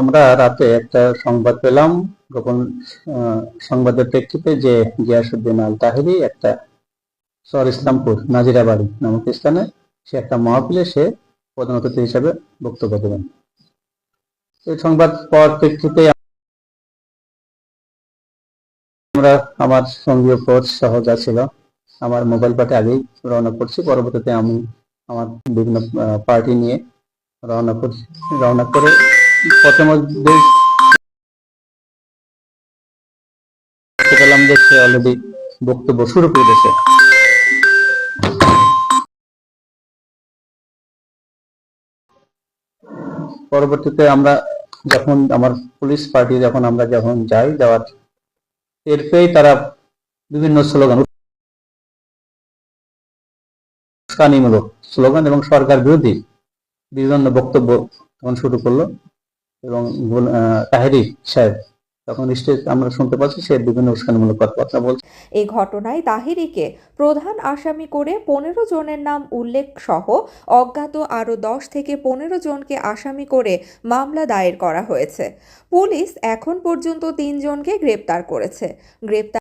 আমরা রাতে একটা সংবাদ পেলাম, গোপন সংবাদের প্রেক্ষিতে যে গিয়াসুদ্দিন আল তাহিরি একটা সর ইসলামপুর, নাজিরাবাড়ি নামক স্থানে সে একটা মহাপিলে সে প্রধান অতিথি হিসাবে বক্তব্য দেবেন এই সংবাদ পাওয়ার প্রেক্ষিতে আমরা আমার সঙ্গীয় ফোর্স সহ যা ছিল, আমার মোবাইল পার্টি আগেই রওনা করছি। পরবর্তীতে আমি আমার বিভিন্ন পার্টি নিয়ে রওনা করছি রওনা করে বক্তব্য শুরু করে পরবর্তীতে আমরা যখন আমার পুলিশ পার্টি যখন আমরা যখন যাই যাওয়ার, এর পেয়ে তারা বিভিন্ন স্লোগান, উস্কানিমূলক স্লোগান এবং সরকার বিরোধী বিভিন্ন বক্তব্য তখন শুরু করল। এবং তাহেরি সাহেব, তখন আমরা শুনতে পাচ্ছি সে বিভিন্ন উস্কানিমূলক কথাবার্তা বলছে। এই ঘটনায় তাহিরিকে প্রধান আসামি করে পনেরো জনের নাম উল্লেখ সহ অজ্ঞাত আরও দশ থেকে পনেরো জনকে আসামি করে মামলা দায়ের করা হয়েছে। পুলিশ এখন পর্যন্ত তিনজনকে গ্রেপ্তার করেছে। গ্রেপ্তার